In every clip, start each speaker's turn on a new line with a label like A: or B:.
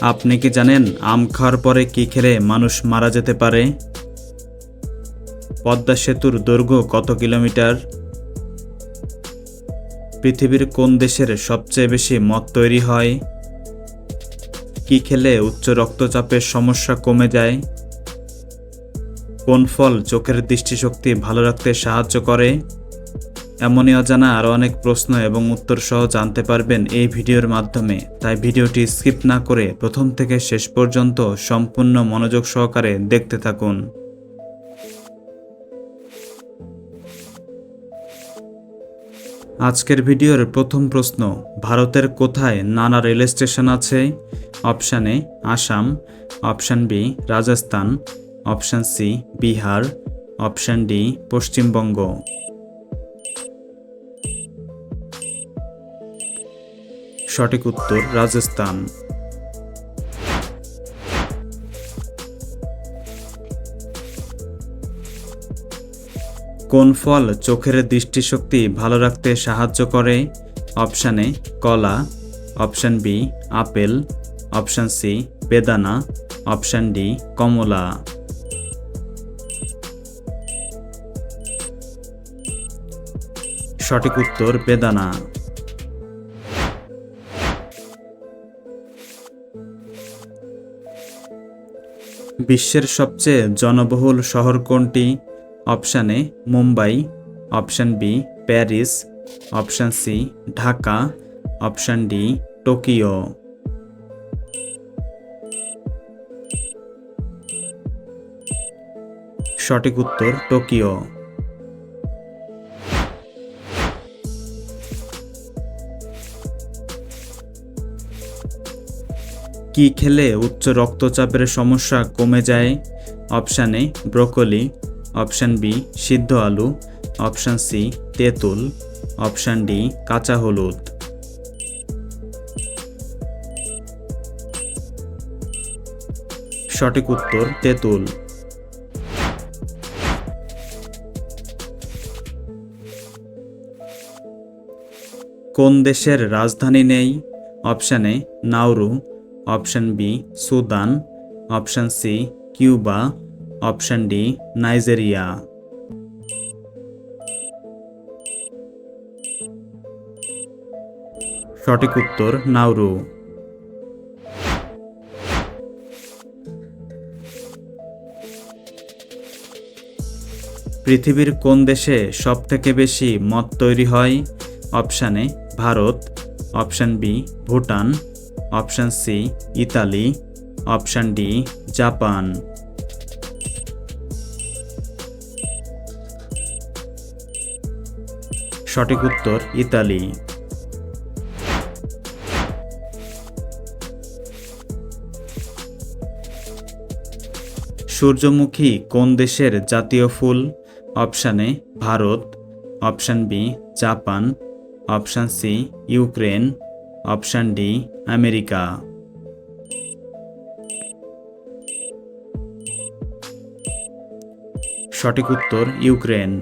A: আপনি কি জানেন আম খাওয়ার পরে কি খেলে মানুষ মারা যেতে পারে? পদ্মা সেতুর দৈর্ঘ্য কত কিলোমিটার? পৃথিবীর কোন দেশের সবচেয়ে বেশি মদ তৈরি হয়? কি খেলে উচ্চ রক্তচাপের সমস্যা কমে যায়? কোন ফল চোখের দৃষ্টিশক্তি ভালো রাখতে সাহায্য করে? এমনই অজানা আরও অনেক প্রশ্ন এবং উত্তর সহ জানতে পারবেন এই ভিডিওর মাধ্যমে। তাই ভিডিওটি স্কিপ না করে প্রথম থেকে শেষ পর্যন্ত সম্পূর্ণ মনোযোগ সহকারে দেখতে থাকুন। আজকের ভিডিওর প্রথম প্রশ্ন, ভারতের কোথায় নানা রেল স্টেশন আছে? Option A, Assam. Option B, Rajasthan. Option C, Bihar. Option D, Paschimbanga. সঠিক উত্তর রাজস্থান। কোন ফল চোখের দৃষ্টিশক্তি ভালো রাখতে সাহায্য করে? অপশান কলা। Option B, apple. Option C, বেদানা। অপশান ডি, কমলা। সঠিক উত্তর, বেদানা। বিশ্বের সবচেয়ে জনবহুল শহর কোনটি? Option A, Mumbai. Option B, Paris. Option C, Dhaka. Option D, Tokyo. সঠিক উত্তর, টোকিও। কি খেলে উচ্চ রক্তচাপের সমস্যা কমে যায়? Option A, broccoli. Option B, সিদ্ধ আলু। অপশান সি, তেঁতুল। অপশান ডি, কাঁচা হলুদ। সঠিক উত্তর, তেঁতুল। কোন দেশের রাজধানী নেই? Option Nauru option B, Sudan. Option C, Cuba. Option D, Nigeria. সঠিক উত্তর নাউরু পৃথিবীর কোন দেশে সবথেকে বেশি মদ তৈরি হয়? Option A Bharat. Option B, Bhutan. Option C, Italy, option D, Japan. সঠিক উত্তর, ইতালি। সূর্যমুখী কোন দেশের জাতীয় ফুল? Option A Bharat. Option B, Japan. Option C, Ukraine. Option D, America. সঠিক উত্তর, ইউক্রেন।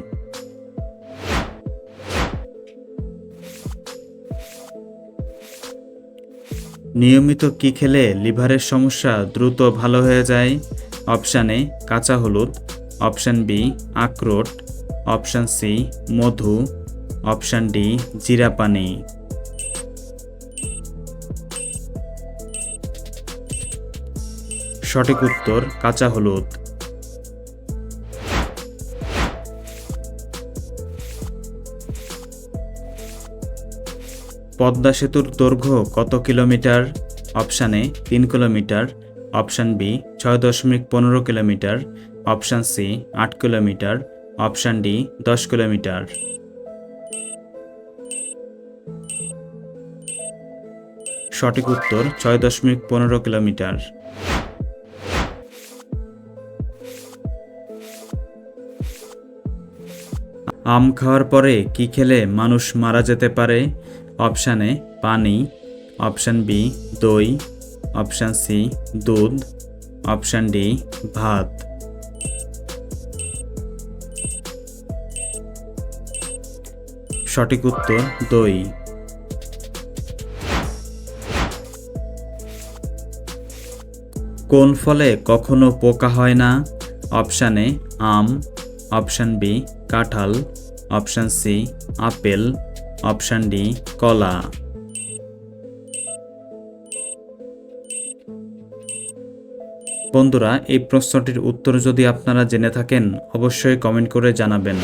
A: নিয়মিত কি খেলে লিভারের সমস্যা দ্রুত ভালো হয়ে যায়? অপশান এ, কাঁচা হলুদ। অপশান বি, আখরোট। অপশান সি, মধু। অপশান ডি, জিরা পানি। সঠিক উত্তর কাঁচা হলুদ। পদ্মা সেতুর দৈর্ঘ্য কত কিলোমিটার? অপশান এ, তিন কিলোমিটার। অপশান বি, ছয় দশমিক পনেরো কিলোমিটার। অপশান সি, আট কিলোমিটার। অপশান ডি, দশ কিলোমিটার। সঠিক উত্তর, ছয় দশমিক পনেরো কিলোমিটার। আম খাওয়ার পরে কি খেলে মানুষ মারা যেতে পারে? অপশান এ, পানি। অপশান বি, দই। অপশান সি, দুধ। অপশান ডি, ভাত। সঠিক উত্তর, দই। কোন ফলে কখনো পোকা হয় না? অপশান আম। অপশান বি, কাঁঠাল। Option C, apple. Option D, কলা। বন্ধুরা, এই প্রশ্নটির উত্তর যদি আপনারা জেনে থাকেন, অবশ্যই কমেন্ট করে জানাবেন।